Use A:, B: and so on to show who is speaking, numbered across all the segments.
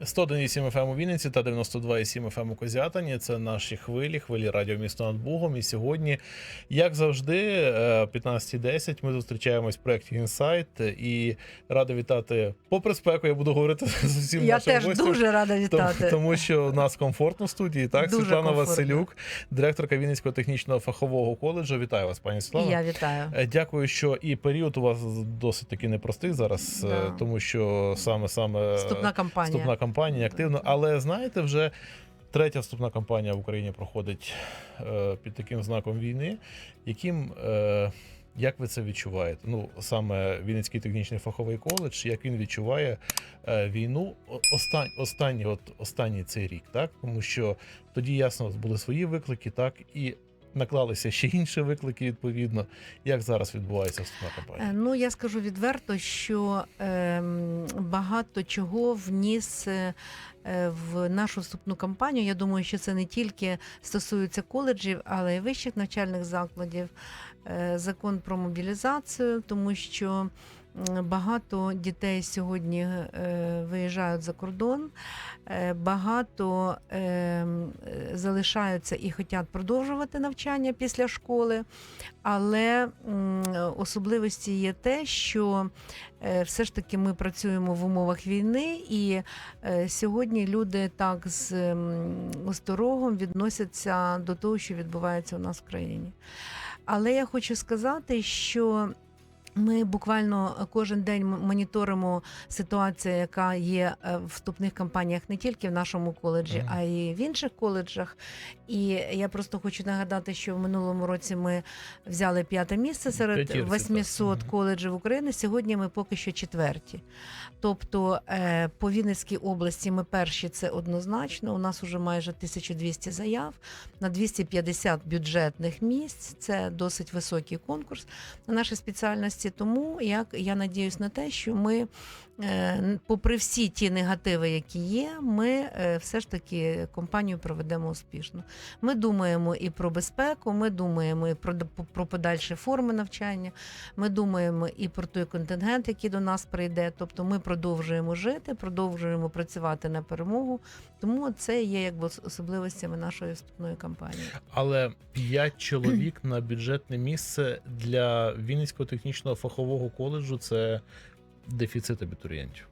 A: 101,7 FM у Вінниці та 92,7 FM у Козятині. Це наші хвилі, хвилі радіо місто над Бугом. І сьогодні, як завжди, е, 15.10 ми зустрічаємось в проєкті Інсайт і радий вітати. Попри спеку, я буду говорити з усім
B: Я
A: нашим
B: теж
A: гостям.
B: дуже рада вітати.
A: тому що у нас комфортно в студії. Так,
B: Дуже
A: Світлана
B: комфортно.
A: Василюк, директорка Вінницького технічного фахового коледжу. Вітаю вас, пані Світлана.
B: я вітаю.
A: Е, Дякую, що і період у вас досить таки непростий зараз, е,
B: Да.
A: тому що саме саме
B: Вступна кампанія.
A: вступна кампанія активно. Але знаєте, вже третя вступна кампанія в Україні проходить е, під таким знаком війни. Яким е, як ви це відчуваєте? Ну саме Вінницький технічний фаховий коледж, як він відчуває е, війну останній, от останній цей рік, так тому що тоді ясно були свої виклики, так і наклалися ще інші виклики. Відповідно, як зараз відбувається вступна кампанія?
B: Е, Ну я скажу відверто, що ем, багато чого вніс е, е, в нашу вступну кампанію. Я думаю, що це не тільки стосується коледжів, але й вищих навчальних закладів. Е, Закон про мобілізацію, тому що багато дітей сьогодні е, виїжджають за кордон, е, багато е, залишаються і хочуть продовжувати навчання після школи. Але особливості є те, що все ж таки ми працюємо в умовах війни, і сьогодні люди так з осторогом відносяться до того, що відбувається у нас в країні. Але я хочу сказати, що ми буквально кожен день моніторимо ситуацію, яка є е, в вступних кампаніях не тільки в нашому коледжі, а й в інших коледжах. І я просто хочу нагадати, що в минулому році ми взяли п'яте місце серед
A: П'ятірці, так.
B: 800 коледжів України. Сьогодні ми поки що четверті. Тобто е, по Вінницькій області ми перші це однозначно. У нас вже майже 1200 заяв на 250 бюджетних місць. Це досить високий конкурс на наші спеціальності. Тому як я надіюсь на те, що ми, попри всі ті негативи, які є, ми е, все ж таки компанію проведемо успішно. Ми думаємо і про безпеку, ми думаємо і про, про подальші форми навчання. Ми думаємо і про той контингент, який до нас прийде. Тобто ми продовжуємо жити, продовжуємо працювати на перемогу. Тому це є якби особливостями нашої вступної кампанії.
A: Але п'ять чоловік на бюджетне місце для Вінницького технічного фахового коледжу це дефіцит абітурієнтів.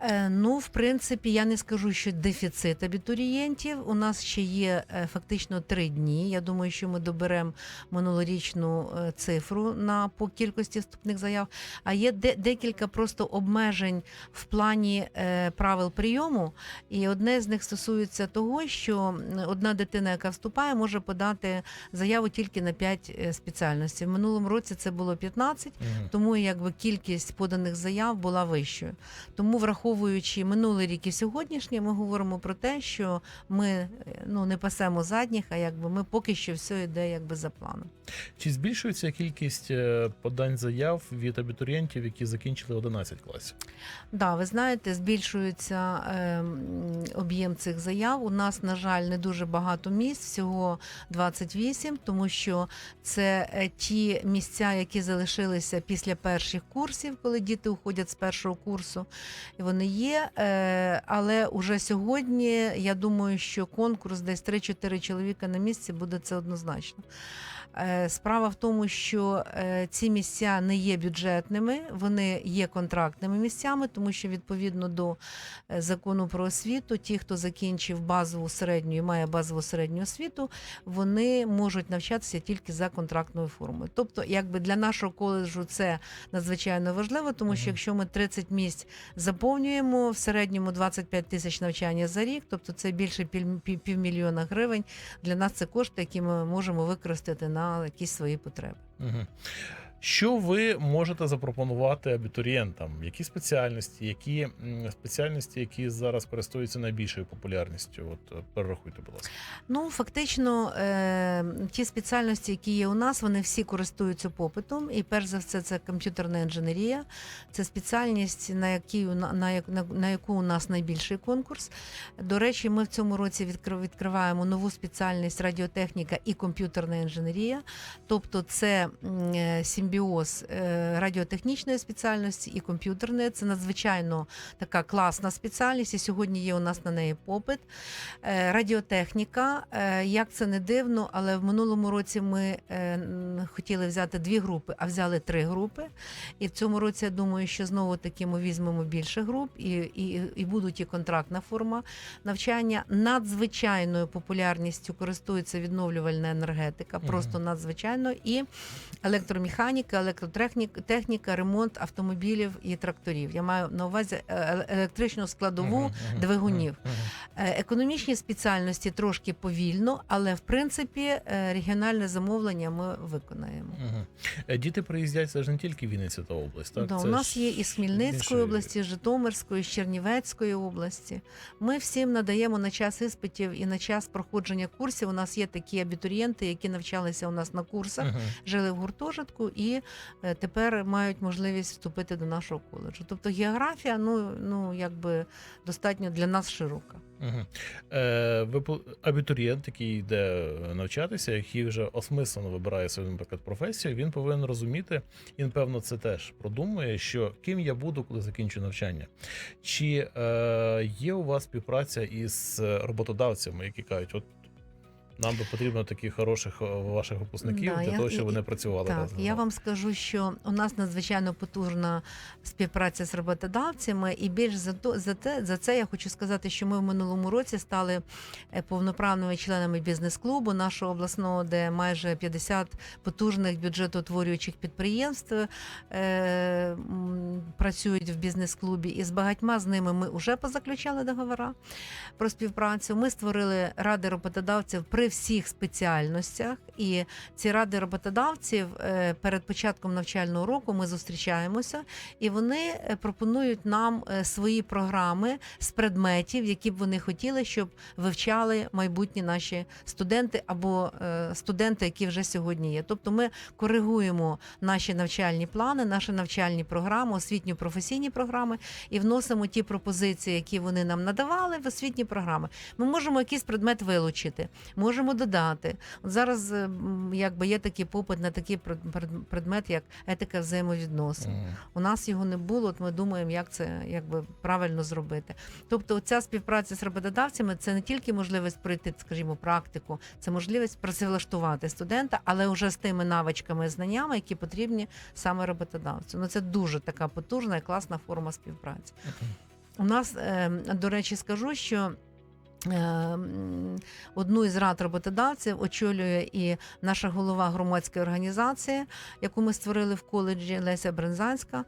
B: Е, Ну, в принципі, я не скажу, що дефіцит абітурієнтів. У нас ще є е, фактично три дні. Я думаю, що ми доберемо минулорічну е, цифру на по кількості вступних заяв. А є де, декілька просто обмежень в плані правил прийому. І одне з них стосується того, що одна дитина, яка вступає, може подати заяву тільки на 5 спеціальностей. В минулому році це було 15,
A: Мгм.
B: тому якби кількість поданих заяв була вищою. Тому, враховуючи минулий рік і сьогоднішній, ми говоримо про те, що ми е, ну не пасемо задніх, а якби ми поки що все йде якби за планом.
A: Чи збільшується кількість е, подань заяв від абітурієнтів, які закінчили 11 класів?
B: Да, ви знаєте, збільшується ем, об'єм цих заяв. У нас, на жаль, не дуже багато місць, всього 28, тому що це е, ті місця, які залишилися після перших курсів, коли діти уходять з першого курсу. І вони є. е, Але уже сьогодні я думаю, що конкурс десь 3-4 чоловіка на місці буде це однозначно. Е, Справа в тому, що е, ці місця не є бюджетними, вони є контрактними місцями, тому що відповідно до е, закону про освіту, ті, хто закінчив базову середню і має базову середню освіту, вони можуть навчатися тільки за контрактною формою. Тобто, якби для нашого коледжу це надзвичайно важливо, тому що якщо ми 30 місць заповнюємо в середньому 25 тисяч навчання за рік, тобто це більше пів- пів- півмільйона гривень. Для нас це кошти, які ми можемо використати на якісь свої потреби.
A: Угу. Що ви можете запропонувати абітурієнтам? Які спеціальності, які спеціальності, які зараз користуються найбільшою популярністю? От е, перерахуйте, будь ласка.
B: Ну, фактично, е, ті спеціальності, які є у нас, вони всі користуються попитом. І перш за все, це комп'ютерна інженерія. Це спеціальність, на, якій, на, на, на, яку у нас найбільший конкурс. До речі, ми в цьому році відкри- відкриваємо нову спеціальність радіотехніка і комп'ютерна інженерія. Тобто, це е, симбіоз е, радіотехнічної спеціальності і комп'ютерної. Це надзвичайно така класна спеціальність, і сьогодні є у нас на неї попит. Е, Радіотехніка, е, як це не дивно, але в минулому році ми хотіли взяти дві групи, а взяли три групи. І в цьому році я думаю, що знову таки ми візьмемо більше груп, і, і, і будуть і контрактна форма навчання. Надзвичайною популярністю користується відновлювальна енергетика, просто надзвичайно. І електромеханіка, електротехніка, техніка, ремонт автомобілів і тракторів. Я маю на увазі е, е- електричну складову двигунів. Е, Економічні спеціальності трошки повільно, але в принципі регіональне замовлення ми виконаємо.
A: Діти приїздять, це ж не тільки Вінниця та область. Так?
B: Да,
A: Це
B: у нас є із Хмельницької
A: іншої-
B: області, Житомирської, з Чернівецької області. Ми всім надаємо на час іспитів і на час проходження курсів. У нас є такі абітурієнти, які навчалися у нас на курсах, жили в гуртожитку і е, тепер мають можливість вступити до нашого коледжу. Тобто географія, ну ну якби достатньо для нас широка.
A: Мгм. Е, абітурієнт, який йде навчатися, який вже осмислено вибирає свою, наприклад, професію, він повинен розуміти, і напевно це теж продумує, що ким я буду, коли закінчу навчання. Чи е, є у вас співпраця із роботодавцями, які кажуть, от нам би потрібно таких хороших е, ваших випускників
B: Да,
A: для
B: я-
A: того, щоб вони працювали
B: Так,
A: разом.
B: я вам скажу, що у нас надзвичайно потужна співпраця з роботодавцями, і більш за то за те, за це я хочу сказати, що ми в минулому році стали е, повноправними членами бізнес-клубу нашого обласного, де майже 50 потужних бюджетоутворюючих підприємств е, працюють в бізнес-клубі, і з багатьма з ними ми вже позаключали договори про співпрацю. Ми створили ради роботодавців при всіх спеціальностях, і ці ради роботодавців е, перед початком навчального року ми зустрічаємося, і вони е, пропонують нам е, свої програми з предметів, які б вони хотіли, щоб вивчали майбутні наші студенти або студенти, які вже сьогодні є. Тобто ми коригуємо наші навчальні плани, наші навчальні програми, освітньо-професійні програми і вносимо ті пропозиції, які вони нам надавали в освітні програми. Ми можемо якийсь предмет вилучити, можемо додати. От зараз е, якби є такий попит на такий пред- пред- предмет, як етика взаємовідносин.
A: Мгм.
B: У нас його не було. От ми думаємо, як це якби правильно зробити. Тобто, ця співпраця з роботодавцями це не тільки можливість пройти, скажімо, практику, це можливість працевлаштувати студента, але вже з тими навичками і знаннями, які потрібні саме роботодавцю. Ну це дуже така потужна і класна форма співпраці. У нас, е, до речі, скажу, що. Е, Одну із рад роботодавців очолює і наша голова громадської організації, яку ми створили в коледжі Леся Брензанська,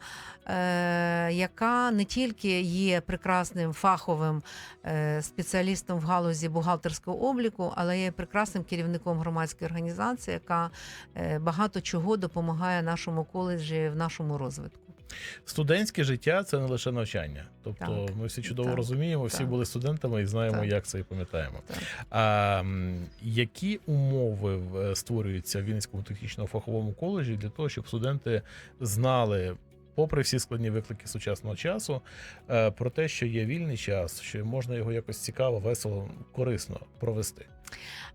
B: е, яка не тільки є прекрасним фаховим е, спеціалістом в галузі бухгалтерського обліку, але є прекрасним керівником громадської організації, яка багато чого допомагає нашому коледжі в нашому розвитку.
A: Студентське життя це не лише навчання. Тобто
B: Так.
A: ми всі чудово
B: Так.
A: розуміємо, всі
B: Так.
A: були студентами і знаємо,
B: Так.
A: як це і пам'ятаємо. А які умови створюються в Вінницькому технічному фаховому коледжі для того, щоб студенти знали, попри всі складні виклики сучасного часу, е, про те, що є вільний час, що можна його якось цікаво, весело, корисно провести?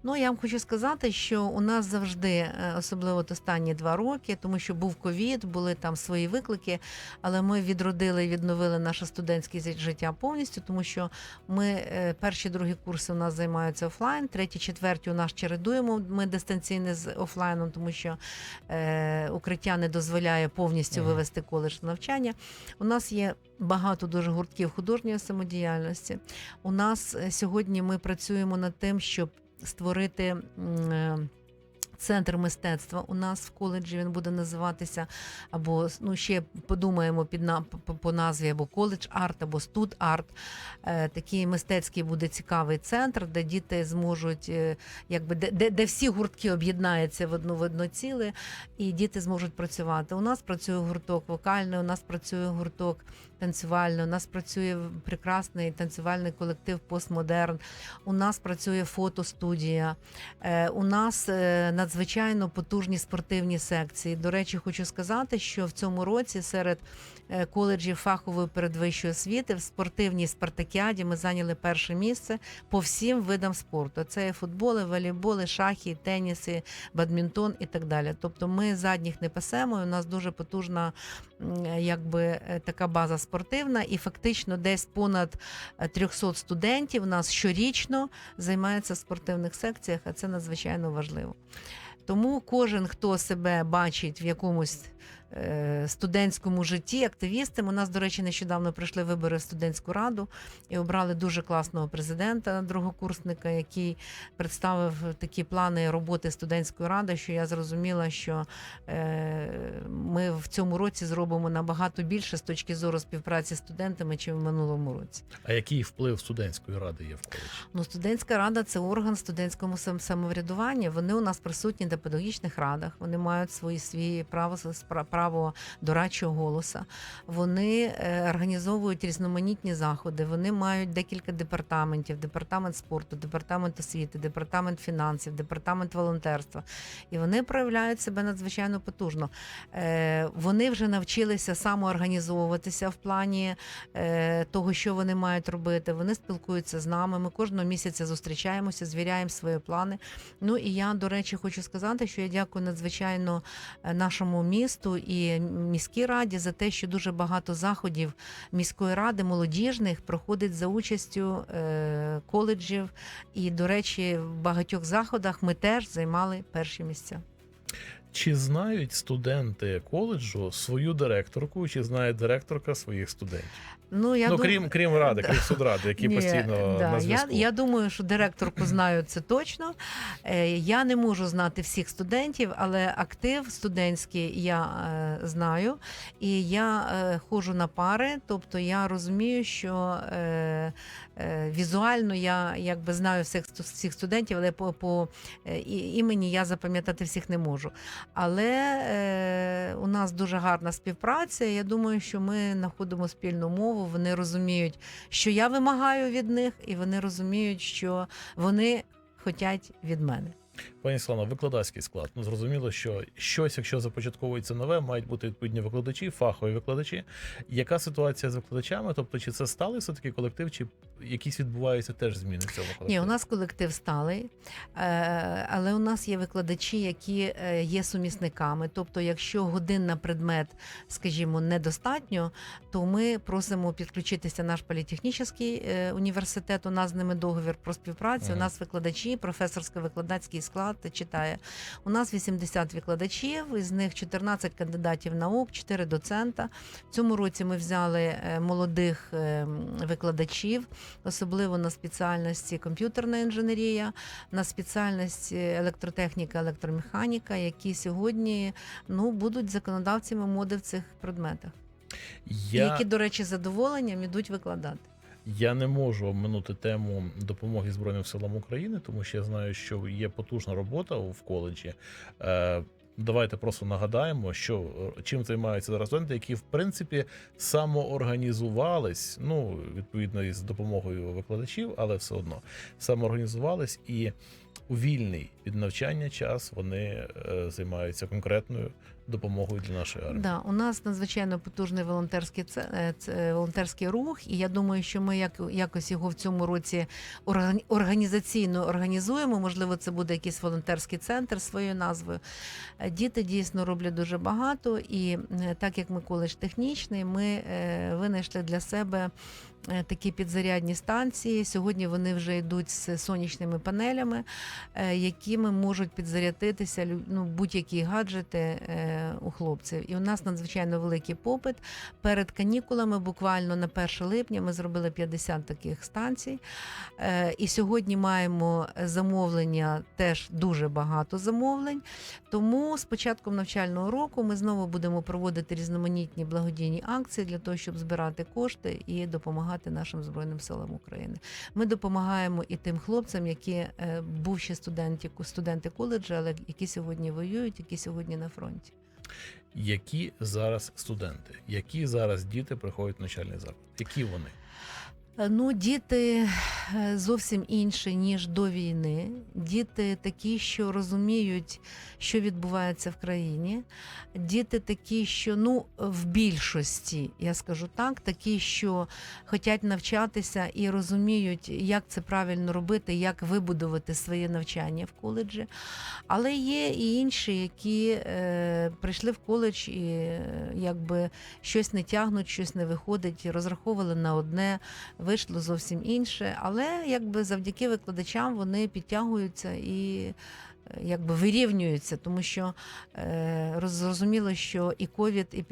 B: Ну я вам хочу сказати, що у нас завжди, е, особливо останні два роки, тому що був ковід, були там свої виклики, але ми відродили і відновили наше студентське життя повністю, тому що ми е, перші другі курси у нас займаються офлайн, треті, четверті у нас чередуємо. Ми дистанційне з офлайном, тому що е, укриття не дозволяє повністю
A: Мгм.
B: вивести коледж навчання. У нас є багато дуже гуртків художньої самодіяльності. У нас е, сьогодні ми працюємо над тим, щоб створити. Центр мистецтва у нас в коледжі він буде називатися, або ну ще подумаємо під на по, назві або коледж арт, або студ арт. Е, такий мистецький буде цікавий центр, де діти зможуть, е, якби де, де, де всі гуртки об'єднаються в одну в одно ціле, і діти зможуть працювати. У нас працює гурток вокальний, у нас працює гурток танцювальної. У нас працює прекрасний танцювальний колектив постмодерн. У нас працює фотостудія. Е, У нас е, надзвичайно потужні спортивні секції. До речі, хочу сказати, що в цьому році серед коледжів фахової передвищої освіти в спортивній спартакіаді ми зайняли перше місце по всім видам спорту. Це і футболи, волейболи, шахи, теніси, бадмінтон і так далі. Тобто ми задніх не пасемо. і У нас дуже потужна якби е, така база спортивна, і фактично десь понад е, 300 студентів у нас щорічно займаються в спортивних секціях, а це надзвичайно важливо. Тому кожен, хто себе бачить в якомусь е, студентському житті, активістам. У нас, до речі, нещодавно прийшли вибори в студентську раду і обрали дуже класного президента, другокурсника, який представив такі плани роботи студентської ради, що я зрозуміла, що е, ми в цьому році зробимо набагато більше з точки зору співпраці з студентами, чим в минулому році.
A: А який вплив студентської ради є в коледжі?
B: Ну, студентська рада це орган студентському сам- самоврядування. Вони у нас присутні на педагогічних радах. Вони мають свої свої право спра- право дорадчого голоса. Вони е, організовують різноманітні заходи. Вони мають декілька департаментів: департамент спорту, департамент освіти, департамент фінансів, департамент волонтерства. І вони проявляють себе надзвичайно потужно. Е, Вони вже навчилися самоорганізовуватися в плані е, того, що вони мають робити. Вони спілкуються з нами. Ми кожного місяця зустрічаємося, звіряємо свої плани. Ну і я, до речі, хочу сказати, що я дякую надзвичайно нашому місту і міській раді за те, що дуже багато заходів міської ради молодіжних проходить за участю е, коледжів. І, до речі, в багатьох заходах ми теж займали перші місця.
A: Чи знають студенти коледжу свою директорку, чи знає директорка своїх студентів?
B: Ну, я
A: ну,
B: дум-
A: крім, крім ради, крім судради, які
B: Ні,
A: постійно
B: да,
A: на зв'язку.
B: я думаю, що директорку знаю це точно. Е, Я не можу знати всіх студентів, але актив студентський я е, знаю. І я е, ходжу на пари, тобто я розумію, що е, е, візуально я якби знаю всіх, всіх студентів, але по, по е, імені я запам'ятати всіх не можу. Але е, у нас дуже гарна співпраця. Я думаю, що ми знаходимо спільну мову. Вони розуміють, що я вимагаю від них, і вони розуміють, що вони хочуть від мене.
A: Пані Слано, викладацький склад. Ну зрозуміло, що щось, якщо започатковується нове, мають бути відповідні викладачі, фахові викладачі. Яка ситуація з викладачами? Тобто, чи це сталий все таки колектив, чи якісь відбуваються теж зміни в цьому колективі?
B: Ні, у нас колектив сталий, е, але у нас є викладачі, які е, є сумісниками. Тобто, якщо годин на предмет, скажімо, недостатньо, то ми просимо підключитися наш політехнічний е, університет. У нас з ними договір про співпрацю. У нас викладачі, професорсько-викладацький склад читає. У нас 80 викладачів, із них 14 кандидатів наук, 4 доцента. В цьому році ми взяли е, молодих е, викладачів особливо на спеціальності комп'ютерна інженерія, на спеціальності електротехніка, електромеханіка, які сьогодні ну, будуть законодавцями моди в цих предметах.
A: Я...
B: які, до речі, задоволенням ідуть викладати.
A: Я не можу оминути тему допомоги Збройним силам України, тому що я знаю, що є потужна робота в коледжі. Е, Давайте просто нагадаємо, що е, чим займаються зараз студенти, які в принципі самоорганізувались, ну відповідно із допомогою викладачів, але все одно самоорганізувались і у вільний від навчання час вони е, займаються конкретною допомогою для нашої армії.
B: Да, у нас надзвичайно потужний волонтерський е, це волонтерський рух, і я думаю, що ми як якось його в цьому році органі- організаційно організуємо. Можливо, це буде якийсь волонтерський центр своєю назвою. Е, Діти дійсно роблять дуже багато, і е, так як ми коледж технічний, ми е, винайшли для себе. е, Такі підзарядні станції. Сьогодні вони вже йдуть з сонячними панелями, е, якими можуть підзарядитися ну, будь-які гаджети е, у хлопців. І у нас надзвичайно великий попит. Перед канікулами, буквально на 1 липня, ми зробили 50 таких станцій. Е, І сьогодні маємо замовлення, теж дуже багато замовлень. Тому з початком навчального року ми знову будемо проводити різноманітні благодійні акції для того, щоб збирати кошти і допомагати нашим збройним силам України. Ми допомагаємо і тим хлопцям, які е, бувші студенти, студенти коледжу, але які сьогодні воюють, які сьогодні на фронті.
A: Які зараз студенти, які зараз діти приходять в навчальний заклад? Які вони?
B: Е, Ну, діти е, зовсім інші ніж до війни. Діти такі, що розуміють, що відбувається в країні. Діти такі, що ну в більшості, я скажу так, такі, що хочуть навчатися і розуміють, як це правильно робити, як вибудувати своє навчання в коледжі. Але є і інші, які е, прийшли в коледж і е, якби щось не тягнуть, щось не виходить, розраховували на одне вийшло зовсім інше. Але якби завдяки викладачам вони підтягуються і е, якби вирівнюються, тому що е, зрозуміло, що і ковід, і,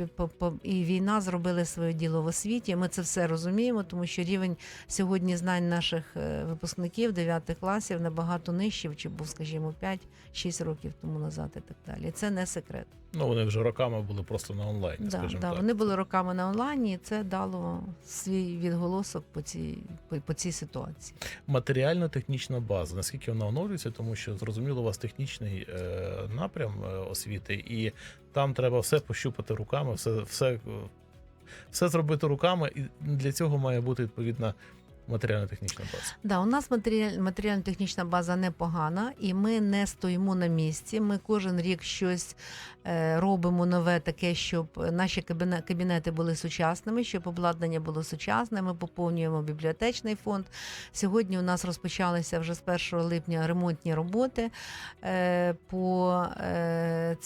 B: і війна зробили своє діло в освіті. Ми це все розуміємо, тому що рівень сьогодні знань наших е, випускників 9 класів набагато нижчий, чи був, скажімо, 5-6 років тому назад і так далі. Це не секрет.
A: Ну вони вже роками були просто на онлайні,
B: Да,
A: скажімо
B: да,
A: так.
B: вони були роками на онлайні, і це дало свій відголосок по цій, по, по цій ситуації.
A: Матеріально-технічна база. Наскільки вона оновлюється, тому що зрозуміло, у вас технічний е, напрям е, освіти, і там треба все пощупати руками, все, все, все зробити руками, і для цього має бути відповідна матеріально-технічна база.
B: Да, у нас матеріально-технічна база непогана, і ми не стоїмо на місці. Ми кожен рік щось робимо нове, таке, щоб наші кабіне- кабінети були сучасними, щоб обладнання було сучасне. Ми поповнюємо бібліотечний фонд. Сьогодні у нас розпочалися вже з 1 липня ремонтні роботи е, по, е,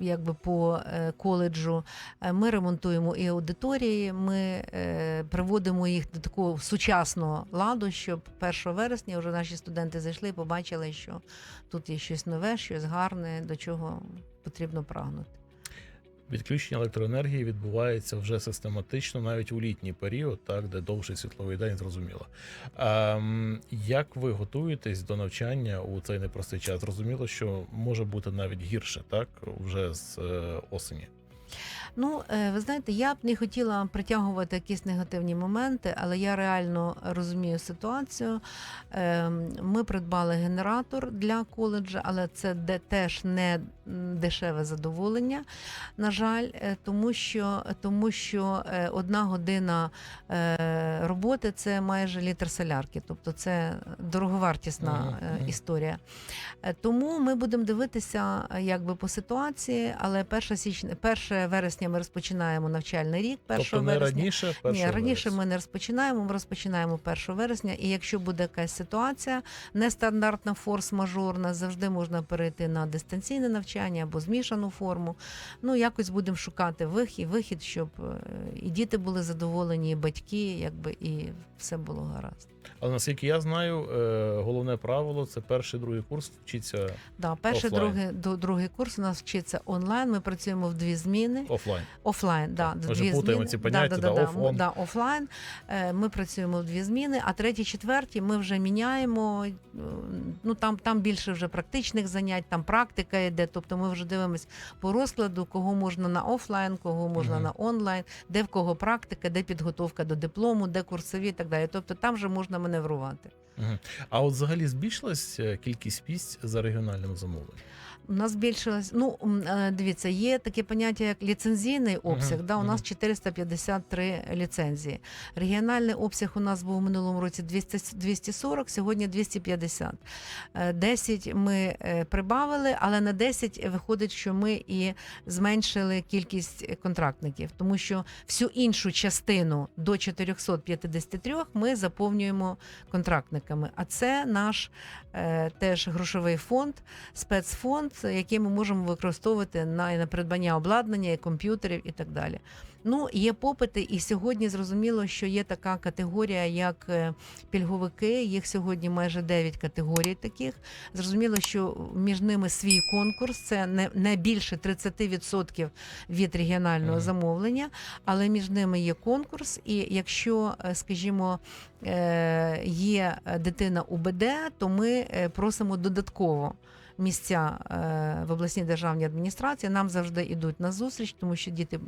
B: якби по е, коледжу. Е, Ми ремонтуємо і аудиторії, ми е, приводимо їх до такого сучасного ладу, щоб 1 вересня вже наші студенти зайшли і побачили, що тут є щось нове, щось гарне, до чого потрібно прагнути.
A: Відключення електроенергії відбувається вже систематично, навіть у літній період, так де довший світловий день, зрозуміло. Ем, як ви готуєтесь до навчання у цей непростий час? Зрозуміло, що може бути навіть гірше, так вже з е, осені.
B: Ну, е, ви знаєте, я б не хотіла притягувати якісь негативні моменти, але я реально розумію ситуацію. Е, Ми придбали генератор для коледжа, але це теж не дешеве задоволення. На жаль, е, тому що, тому що е, одна година роботи це майже літр солярки, тобто це дороговартісна історія. Тому ми будемо дивитися якби по ситуації, але 1 січня, 1 вересня ми розпочинаємо навчальний рік. 1
A: тобто не
B: вересня.
A: раніше,
B: Ні, раніше
A: вересня.
B: ми не розпочинаємо. Ми розпочинаємо 1 вересня. І якщо буде якась ситуація нестандартна, форс-мажорна, завжди можна перейти на дистанційне навчання або змішану форму. Ну якось будемо шукати вихід, вихід, щоб е, і діти були задоволені, і батьки, якби і все було гаразд.
A: Але наскільки я знаю, е, головне правило це перший другий курс вчиться
B: Да, перший, другий, до- другий курс у нас вчиться онлайн. Ми працюємо в дві зміни.
A: офлайн.
B: Офлайн, да,
A: ми
B: дві зміни.
A: ці поняття,
B: да,
A: да,
B: да,
A: оф-он.
B: да, офлайн. Е, Ми працюємо в дві зміни, а треті, четверті ми вже міняємо. Ну там, там більше вже практичних занять, там практика йде. Тобто ми вже дивимось по розкладу, кого можна на офлайн, кого можна
A: Мгм.
B: на онлайн, де в кого практика, де підготовка до диплому, де курсові і так далі. Тобто там вже можна маневрувати.
A: А от взагалі збільшилась е, кількість місць за регіональним замовленням?
B: У нас збільшилось. Ну е, дивіться, є таке поняття як ліцензійний обсяг.
A: Мгм,
B: Да, у нас 453 ліцензії. Регіональний обсяг у нас був у минулому році 200, 240, сьогодні 250. Е, 10 ми е, прибавили, але на 10 виходить, що ми і зменшили кількість контрактників, тому що всю іншу частину до 453 ми заповнюємо контрактниками. А це наш е, теж грошовий фонд, спецфонд, який ми можемо використовувати на, на придбання обладнання, і комп'ютерів і так далі. Ну, є попити, і сьогодні зрозуміло, що є така категорія, як е, пільговики. Їх сьогодні майже 9 категорій таких. Зрозуміло, що між ними свій конкурс, це не, не більше 30% від регіонального
A: Мгм.
B: замовлення, але між ними є конкурс. І якщо, е, скажімо, е, є дитина УБД, то ми е, просимо додатково. місця е, в обласній державній адміністрації нам завжди йдуть на зустріч, тому що діти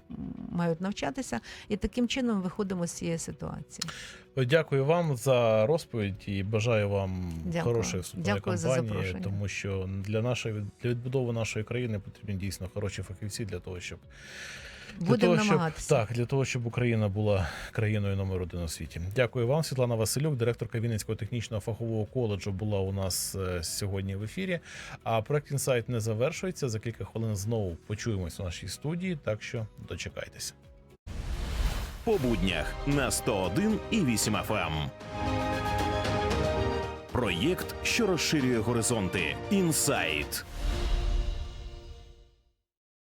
B: мають навчатися, і таким чином виходимо з цієї ситуації.
A: Дякую вам за розповідь і бажаю вам
B: Дякую.
A: хорошої вступної
B: за
A: кампанії,
B: запрошення.
A: тому що для нашої для відбудови нашої країни потрібні дійсно хороші фахівці для того, щоб для
B: Будемо
A: того, щоб,
B: намагатися.
A: так, для того, щоб Україна була країною номер один у світі. Дякую вам, Світлана Василюк, директорка Вінницького технічного фахового коледжу, була у нас е, сьогодні в ефірі. А проект інсайт не завершується. За кілька хвилин знову почуємось у нашій студії. Так що дочекайтеся.
C: по буднях на 101 і 8 FM. Проєкт, що розширює горизонти. Інсайт.